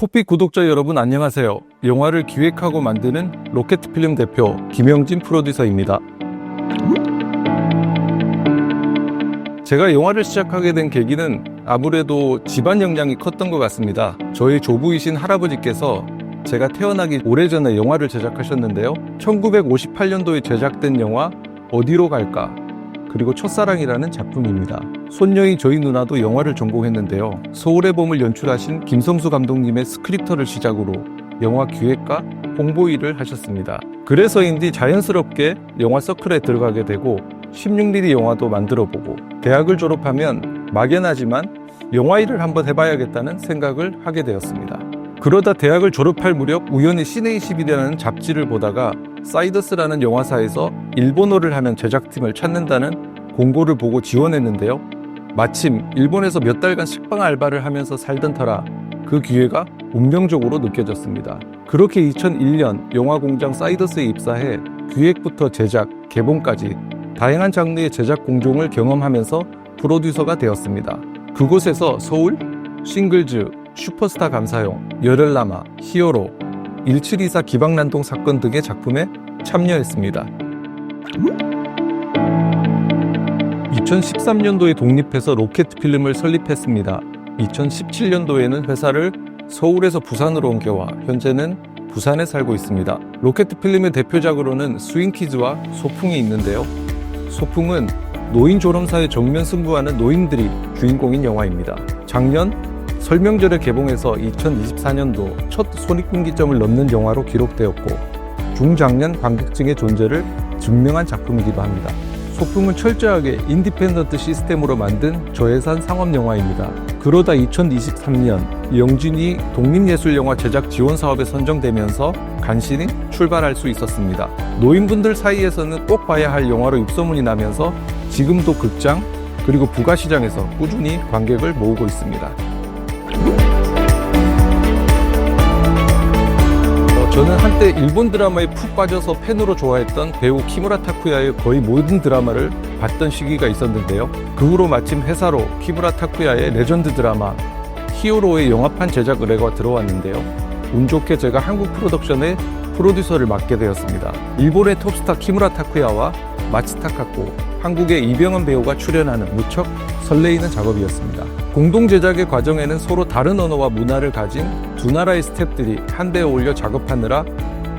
코피 구독자 여러분 안녕하세요. 영화를 기획하고 만드는 로켓필름 대표 김영진 프로듀서입니다. 제가 영화를 시작하게 된 계기는 아무래도 집안 영향이 컸던 것 같습니다. 저희 조부이신 할아버지께서 제가 태어나기 오래전에 영화를 제작하셨는데요. 1958년도에 제작된 영화 어디로 갈까? 그리고 첫사랑이라는 작품입니다. 손녀인 저희 누나도 영화를 전공했는데요. 서울의 봄을 연출하신 김성수 감독님의 스크립터를 시작으로 영화 기획과 홍보 일을 하셨습니다. 그래서인지 자연스럽게 영화 서클에 들어가게 되고 16mm 영화도 만들어 보고 대학을 졸업하면 막연하지만 영화 일을 한번 해봐야겠다는 생각을 하게 되었습니다. 그러다 대학을 졸업할 무렵 우연히 시네20이라는 잡지를 보다가 사이더스라는 영화사에서 일본어를 하는 제작팀을 찾는다는 공고를 보고 지원했는데요. 마침 일본에서 몇 달간 식빵 알바를 하면서 살던 터라 그 기회가 운명적으로 느껴졌습니다. 그렇게 2001년 영화 공장 사이더스에 입사해 기획부터 제작, 개봉까지 다양한 장르의 제작 공종을 경험하면서 프로듀서가 되었습니다. 그곳에서 서울, 싱글즈, 슈퍼스타 감사용, 열혈남아, 히어로, 1724 기방난동 사건 등의 작품에 참여했습니다. 2013년도에 독립해서 로켓 필름을 설립했습니다. 2017년도에는 회사를 서울에서 부산으로 옮겨와 현재는 부산에 살고 있습니다. 로켓 필름의 대표작으로는 스윙키즈와 소풍이 있는데요. 소풍은 노인 졸업사에 정면 승부하는 노인들이 주인공인 영화입니다. 작년 설명절에 개봉해서 2024년도 첫 손익분기점을 넘는 영화로 기록되었고 중장년 관객층의 존재를 증명한 작품이기도 합니다. 소풍은 철저하게 인디펜던트 시스템으로 만든 저예산 상업 영화입니다. 그러다 2023년 영진이 독립예술영화 제작 지원 사업에 선정되면서 간신히 출발할 수 있었습니다. 노인분들 사이에서는 꼭 봐야 할 영화로 입소문이 나면서 지금도 극장 그리고 부가시장에서 꾸준히 관객을 모으고 있습니다. 저는 한때 일본 드라마에 푹 빠져서 팬으로 좋아했던 배우 키무라 타쿠야의 거의 모든 드라마를 봤던 시기가 있었는데요. 그 후로 마침 회사로 키무라 타쿠야의 레전드 드라마 히어로의 영화판 제작 의뢰가 들어왔는데요. 운 좋게 제가 한국 프로덕션의 프로듀서를 맡게 되었습니다. 일본의 톱스타 키무라 타쿠야와 마츠타카코, 한국의 이병헌 배우가 출연하는 무척 설레이는 작업이었습니다. 공동 제작의 과정에는 서로 다른 언어와 문화를 가진 두 나라의 스탭들이 한데에 올려 작업하느라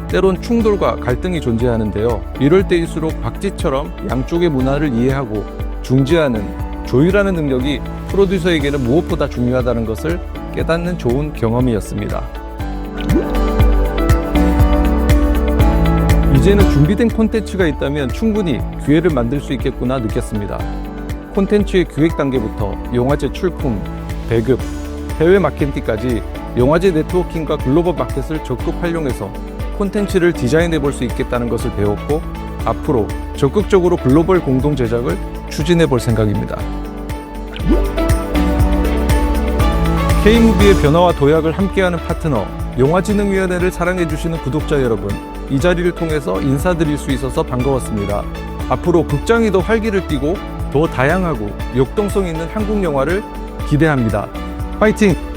때론 충돌과 갈등이 존재하는데요. 이럴 때일수록 박쥐처럼 양쪽의 문화를 이해하고 중재하는 조율하는 능력이 프로듀서에게는 무엇보다 중요하다는 것을 깨닫는 좋은 경험이었습니다. 이제는 준비된 콘텐츠가 있다면 충분히 기회를 만들 수 있겠구나 느꼈습니다. 콘텐츠의 기획 단계부터 영화제 출품, 배급, 해외 마케팅까지 영화제 네트워킹과 글로벌 마켓을 적극 활용해서 콘텐츠를 디자인해 볼 수 있겠다는 것을 배웠고 앞으로 적극적으로 글로벌 공동 제작을 추진해 볼 생각입니다. K무비의 변화와 도약을 함께하는 파트너 영화진흥위원회를 사랑해 주시는 구독자 여러분 이 자리를 통해서 인사드릴 수 있어서 반가웠습니다. 앞으로 극장이 더 활기를 띠고 더 다양하고 역동성 있는 한국 영화를 기대합니다. 파이팅!